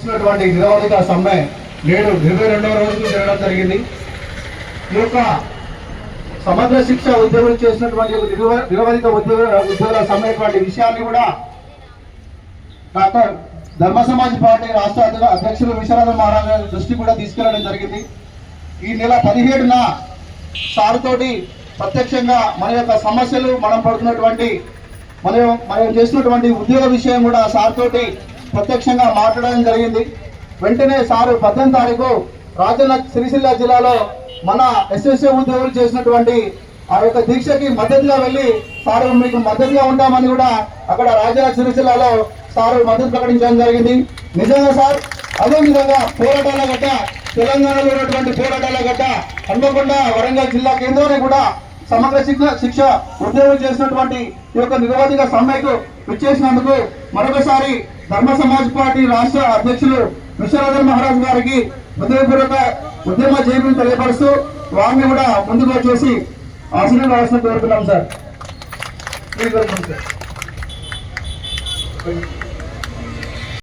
చేసినటువంటి నిరవధిక సమ్మె నేడు ఇరవై రెండవ రోజుకు జరగడం జరిగింది. ఈ యొక్క సమగ్ర శిక్ష ఉద్యోగులు చేసినటువంటి నిరవధిక ఉద్యోగ ఉద్యోగుల సమ్మె వంటి విషయాన్ని కూడా డాక్టర్ ధర్మ సమాజ్ పార్టీ రాష్ట్ర అధ్యక్షులు విశ్వనాథ మహారాజ్ గారి దృష్టి కూడా తీసుకెళ్ళడం జరిగింది. ఈ నెల పదిహేడున సార్తోటి ప్రత్యక్షంగా మన యొక్క సమస్యలు మనం పడుతున్నటువంటి మనం మనం చేసినటువంటి ఉద్యోగ విషయం కూడా సార్ తోటి ప్రత్యక్షంగా మాట్లాడడం జరిగింది. వెంటనే సారు పద్దెనిమిది తారీఖు రాజన్న సిరిసిల్ల జిల్లాలో మన ఎస్ఎస్ఏ ఉద్యోగులు చేసినటువంటి ఆ యొక్క దీక్షకి మద్దతుగా వెళ్ళి సారు మీకు మద్దతుగా ఉంటామని కూడా అక్కడ రాజన్న సిరిసిల్లలో సారు మద్దతు ప్రకటించడం జరిగింది. నిజంగా సార్ అదే విధంగా పోరాటాల గట్ట తెలంగాణలో ఉన్నటువంటి పోరాటాల గట్ట హన్మకొండ వరంగల్ జిల్లా కేంద్రాన్ని కూడా సమగ్ర శిక్ష శిక్ష ఉద్యోగం చేసినటువంటి ఈ యొక్క నిరవధిక సమ్మెకు విచ్చేసినందుకు మరొకసారి ధర్మ సమాజ్ పార్టీ రాష్ట్ర అధ్యక్షులు విశ్వనాథన్ మహారాజ్ గారికి హృదయపూర్వక ఉద్యమ జయకులు తెలియపరుస్తూ వారిని కూడా ముందుకు వచ్చేసి ఆశీర్వాదం కోరుతున్నాం సార్. సార్.